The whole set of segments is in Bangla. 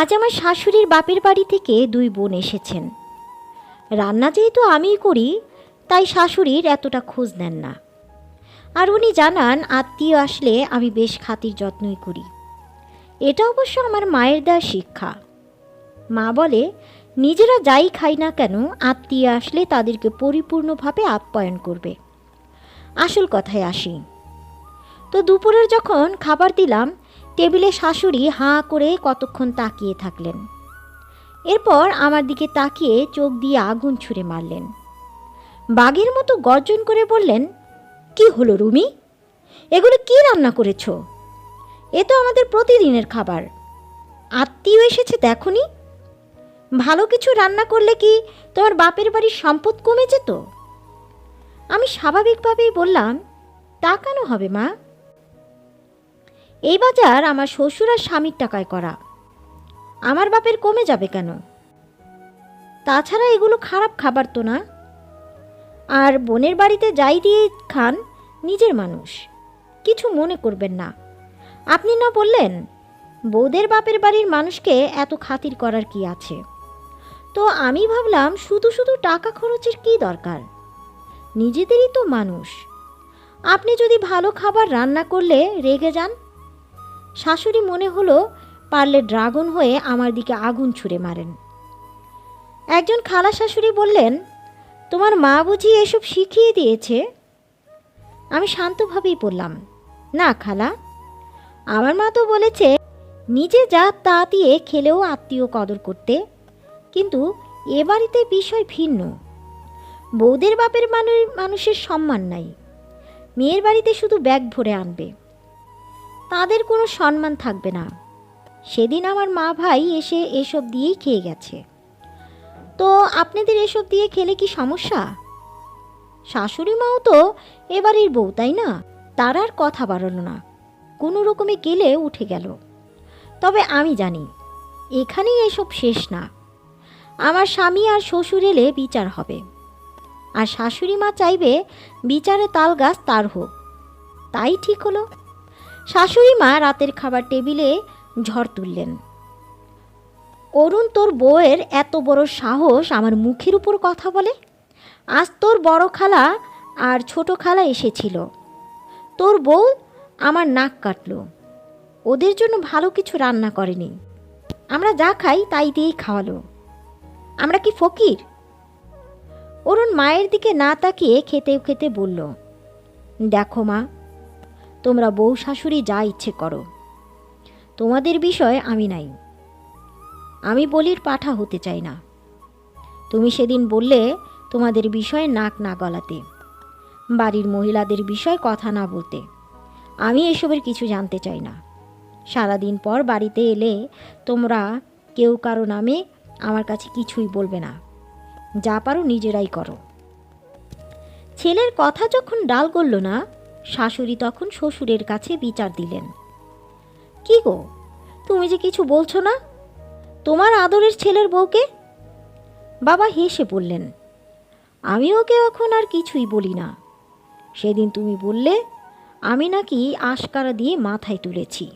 আজ আমার শাশুড়ির বাপের বাড়ি থেকে দুই বোন এসেছেন। রান্না যেহেতু আমিই করি, তাই শাশুড়ির এতটা খোঁজ নেন না। আর উনি জানান, আত্মীয় আসলে আমি বেশ খাতির যত্নই করি। এটা অবশ্য আমার মায়ের দেওয়া শিক্ষা। মা বলে, নিজেরা যাই খাই না কেন, আত্মীয় আসলে তাদেরকে পরিপূর্ণভাবে আপ্যায়ন করবে। আসল কথায় আসি। তো দুপুরের যখন খাবার দিলাম টেবিলে শাশুড়ি হাঁ করে কতক্ষণ তাকিয়ে থাকলেন। এরপর আমার দিকে তাকিয়ে চোখ দিয়ে আগুন ছুঁড়ে মারলেন। বাঘের মতো গর্জন করে বললেন, কি হলো রুমি? এগুলো কি রান্না করেছ? এ তো আমাদের প্রতিদিনের খাবার। আত্মীয় এসেছে দেখনি? ভালো কিছু রান্না করলে কি তোমার বাপের বাড়ির সম্পদ কমে যেত? আমি স্বাভাবিকভাবেই বললাম, তা কেন হবে মা? এই বাজার আমার শ্বশুর আর স্বামীর টাকায় করা। আমার বাপের কমে যাবে কেন? তাছাড়া এগুলো খারাপ খাবার তো না। আর বোনের বাড়িতে যাই দিয়ে খান নিজের মানুষ। কিছু মনে করবেন না। আপনি না বললেন বৌদের বাপের বাড়ির মানুষকে এত খাতির করার কি আছে? তো আমি ভাবলাম শুধু শুধু টাকা খরচের কি দরকার? নিজেদেরই তো মানুষ। আপনি যদি ভালো খাবার রান্না করলে রেগে যান শাশুড়ি মনে হলো পারলে ড্রাগন হয়ে আমার দিকে আগুন ছুঁড়ে মারেন। একজন খালা শাশুড়ি বললেন, তোমার মা বুঝি এসব শিখিয়ে দিয়েছে? আমি শান্তভাবেই বললাম, না খালা। আমার মা তো বলেছে, নিজে যা তা দিয়ে খেলেও আত্মীয় কদর করতে। কিন্তু এ বাড়িতে বিষয় ভিন্ন। বৌদের বাপের মানুষের সম্মান নাই। মেয়ের বাড়িতে শুধু ব্যাগ ভরে আনবে। তাদের কোনো সম্মান থাকবে না। সেদিন আমার মা ভাই এসে এসব দিয়েই খেয়ে গেছে। তো আপনাদের এসব দিয়ে খেলে কি সমস্যা? শাশুড়ি মাও তো এবারের বউ, তাই না? তার আর কথা বাড়ালো না। কোনো রকমে গেলে উঠে গেল। তবে আমি জানি, এখানেই এসব শেষ না। আমার স্বামী আর শ্বশুর এলে বিচার হবে। আর শাশুড়ি মা চাইবে বিচারে তাল গাছ তার হোক। তাই ঠিক হলো। শাশুড়ি মা রাতের খাবার টেবিলে ঝড় তুললেন। অরুণ, তোর বউয়ের এত বড় সাহস আমার মুখের উপর কথা বলে? আজ তোর বড় খালা আর ছোট খালা এসেছিল। তোর বউ আমার নাক কাটলো। ওদের জন্য ভালো কিছু রান্না করেনি। আমরা যা খাই তাই দিয়েই খাওয়ালো। আমরা কি ফকির? অরুণ মায়ের দিকে না তাকিয়ে খেতে খেতে বলল, দেখো মা তোমরা বউ শাশুড়ি যা ইচ্ছে করো। তোমাদের বিষয় আমি নাই। আমি বলির পাঠা হতে চাই না। তুমি সেদিন বললে তোমাদের বিষয়ে নাক না গলাতে। বাড়ির মহিলাদের বিষয় কথা না বলতে। আমি এসবের কিছু জানতে চাই না। সারাদিন পর বাড়িতে এলে তোমরা কেউ কারও নামে আমার কাছে কিছুই বলবে না। যা পারো নিজেরাই করো। ছেলের কথা যখন ডাল গড়ল না শাশুড়ি তখন শ্বশুরের কাছে বিচার দিলেন। কি গো, তুমি যে কিছু বলছো না? তোমার আদরের ছেলের বউকে? বাবা হেসে বললেন, আমি ওকে এখন আর কিছুই বলি না। সেদিন তুমি বললে, আমি নাকি আশকারা দিয়ে মাথায় তুলেছি।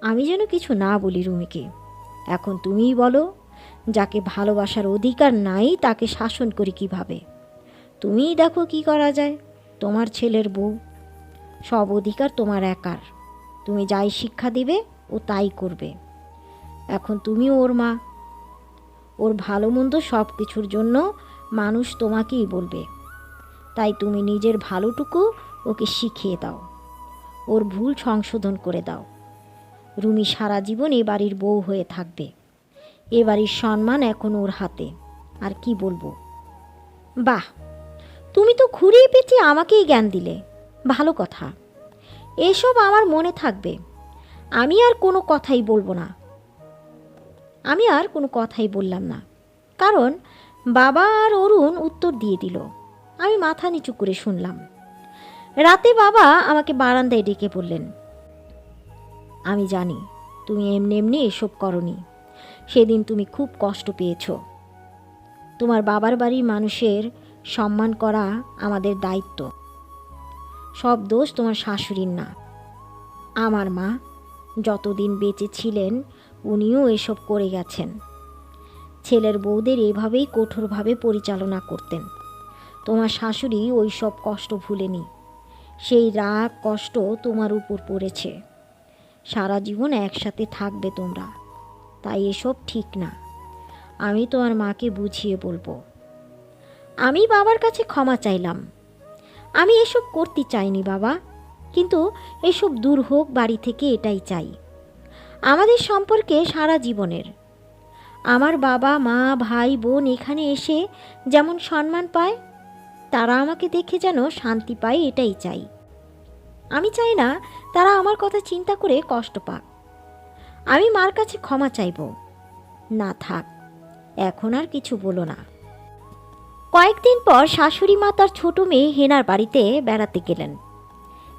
আমি যেন কিছু না বলি রুমিকে। এখন তুমিই বলো, যাকে ভালোবাসার অধিকার নাই তাকে শাসন করি কীভাবে? তুমিই দেখো কি করা যায়। তোমার ছেলের বউ। সব অধিকার তোমার একার। তুমি যাই শিক্ষা দিবে, ও তাই করবে। এখন তুমি ওর মা। ওর ভালো মন্দ সব কিছুর জন্য মানুষ তোমাকেই বলবে। তাই তুমি নিজের ভালোটুকু ওকে শিখিয়ে দাও। ওর ভুল সংশোধন করে দাও। রুমি সারা জীবন এ বাড়ির বউ হয়ে থাকবে। এ বাড়ির সম্মান এখন ওর হাতে। আর কি বলব? বাহ! তুমি তো ঘুরিয়ে পেঁচিয়ে আমাকেই জ্ঞান দিলে। ভালো কথা। এসব আমার মনে থাকবে। আমি আর কোনো কথাই বলব না। আমি আর কোনো কথাই বললাম না। কারণ বাবা আর অরুণ উত্তর দিয়ে দিল। আমি মাথা নিচু করে শুনলাম। রাতে বাবা আমাকে বারান্দায় ডেকে বললেন, আমি জানি তুমি এমনি এমনি এসব করনি। সেদিন তুমি খুব কষ্ট পেয়েছ। তোমার বাবার বাড়ির মানুষের সম্মান করা আমাদের দায়িত্ব। সব দোষ তোমার শাশুড়ির না। আমার মা যতদিন বেঁচে ছিলেন, উনিও এসব করে গেছেন। ছেলের বউদের এভাবেই কঠোরভাবে পরিচালনা করতেন। তোমার শাশুড়ি ওই সব কষ্ট ভুলেনি। সেই রাগ, কষ্ট তোমার উপর পড়েছে। সারা জীবন একসাথে থাকবে তোমরা। তাই এসব ঠিক না। আমি তোমার মাকে বুঝিয়ে বলব। আমি বাবার কাছে ক্ষমা চাইলাম। আমি এসব করতে চাইনি বাবা, কিন্তু এসব দূর হোক বাড়ি থেকে এটাই চাই। আমাদের সম্পর্কে সারা জীবনের। আমার বাবা, মা, ভাই, বোন এখানে এসে যেমন সম্মান পায়, তারা আমাকে দেখে যেন শান্তি পায় এটাই চাই। আমি চাই না তারা আমার কথা চিন্তা করে কষ্ট পাক। আমি মার কাছে ক্ষমা চাইব। না থাক, এখন আর কিছু বলো না। কয়েকদিন পর শাশুড়ি মা তার ছোট মেয়ে হেনার বাড়িতে বেড়াতে গেলেন।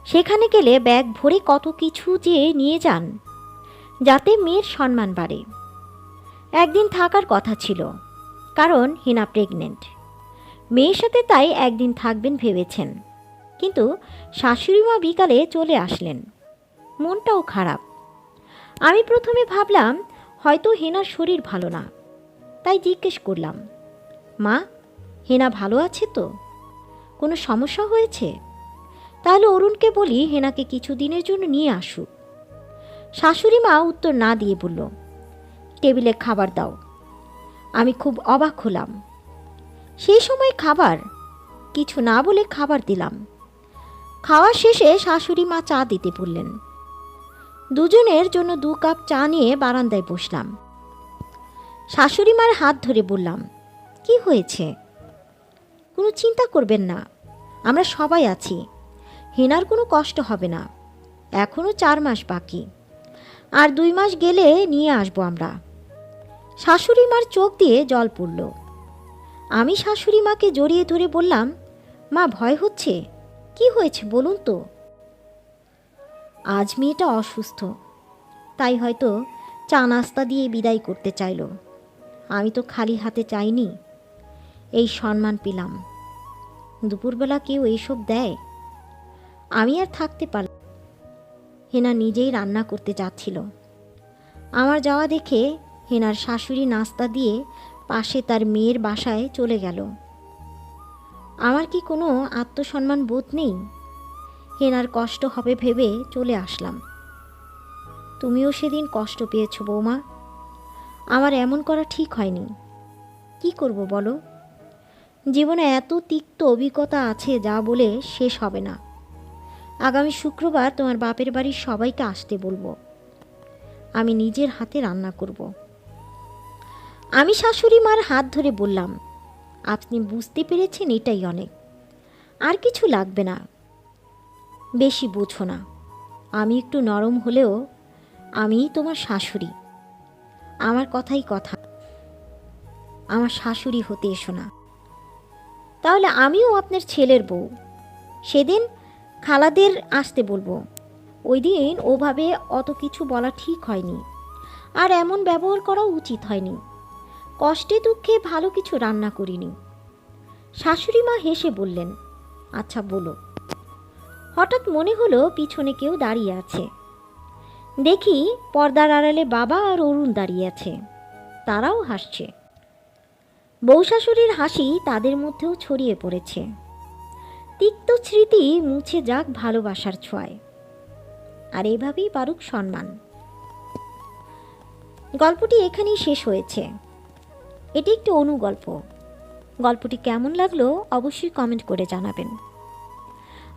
সেখানে গেলে ব্যাগ ভরে কত কিছু যে নিয়ে যান, যাতে মেয়ের সম্মান বাড়ে। একদিন থাকার কথা ছিল, কারণ হিনা প্রেগনেন্ট মেয়ের সাথে তাই একদিন থাকবেন ভেবেছেন, কিন্তু শাশুড়ি মা বিকালে চলে আসলেন। মনটাও খারাপ। আমি প্রথমে ভাবলাম, হয়তো হেনার শরীর ভালো না, তাই জিজ্ঞেস করলাম, মা হেনা ভালো আছে তো? কোনো সমস্যা হয়েছে? তাহলে অরুণকে বলি হেনাকে কিছুদিনের জন্য নিয়ে আসুক। শাশুড়ি মা উত্তর না দিয়ে বলল, টেবিলে খাবার দাও। আমি খুব অবাক হলাম। সেই সময় খাবার, কিছু না বলে খাবার দিলাম। খাওয়া শেষে শাশুড়ি মা চা দিতে বললেন। দুজনের জন্য দু কাপ চা নিয়ে বারান্দায় বসলাম। শাশুড়ি মার হাত ধরে বললাম, কি হয়েছে? কোনো চিন্তা করবেন না। আমরা সবাই আছি। হেনার কোনো কষ্ট হবে না। এখনও চার মাস বাকি। আর দুই মাস গেলে নিয়ে আসব আমরা। শাশুড়ি মার চোখ দিয়ে জল পড়ল। আমি শাশুড়ি মাকে জড়িয়ে ধরে বললাম, মা, ভয় হচ্ছে? কি হয়েছে বলুন তো? আজ মেয়েটা অসুস্থ। তাই হয়তো চা নাস্তা দিয়ে বিদায় করতে চাইল। আমি তো খালি হাতে চাইনি। এই সম্মান পেলাম। দুপুরবেলা কেউ এইসব দেয়? আমি আর থাকতে পারলাম হেনা নিজেই রান্না করতে যাচ্ছিল। আমার যাওয়া দেখে হেনার শাশুড়ি নাস্তা দিয়ে পাশে তার মেয়ের বাসায় চলে গেল। আমার কি কোনো আত্মসম্মান বোধ নেই? হেনার কষ্ট হবে ভেবে চলে আসলাম। তুমিও সেদিন কষ্ট পেয়েছ বৌমা। আমার এমন করা ঠিক হয়নি। কি করব বলো? জীবনে এত তিক্ত অভিজ্ঞতা আছে যা বলে শেষ হবে না। আগামী শুক্রবার তোমার বাপের বাড়ির সবাইকে আসতে বলব। আমি নিজের হাতে রান্না করব। আমি শাশুড়ি মার হাত ধরে বললাম, আপনি বুঝতে পেরেছেন এটাই অনেক। আর কিছু লাগবে না। বেশি বোঝো না। আমি একটু নরম হলেও আমিই তোমার শাশুড়ি। আমার কথাই কথা। আমার শাশুড়ি হতে এসো না। তাহলে আমিও আপনার ছেলের বউ। সেদিন খালাদের আসতে বলব। ওই দিন ওভাবে অত কিছু বলা ঠিক হয়নি। আর এমন ব্যবহার করা উচিত হয়নি। কষ্টে দুঃখে ভালো কিছু রান্না করিনি। শাশুড়ি মা হেসে বললেন আচ্ছা বলো। হঠাৎ মনে হলো পিছনে কেউ দাঁড়িয়ে আছে। দেখি পর্দার আড়ালে বাবা আর অরুণ দাঁড়িয়ে আছে। তারাও হাসছে। বউ শাশুড়ির হাসি তাদের মধ্যেও ছড়িয়ে পড়েছে। তিক্ত স্মৃতি মুছে যাক ভালোবাসার ছোঁয়ায়। আর এভাবেই পারুক সম্মান। গল্পটি এখানেই শেষ হয়েছে। এটি একটি অনুগল্প। গল্পটি কেমন লাগল অবশ্যই কমেন্ট করে জানাবেন।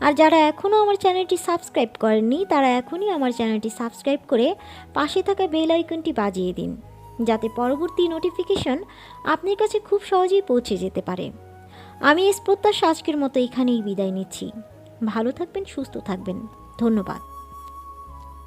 আর যারা এখনও আমার চ্যানেলটি সাবস্ক্রাইব করেননি, তারা এখনই আমার চ্যানেলটি সাবস্ক্রাইব করে পাশে থাকা বেল আইকনটি বাজিয়ে দিন। যাতে পরবর্তী নোটিফিকেশন আপনার কাছে খুব সহজেই পৌঁছে যেতে পারে। আমি এস প্রত্যাশা আজকের মতো এখানেই বিদায় নিচ্ছি। ভালো থাকবেন, সুস্থ থাকবেন। ধন্যবাদ।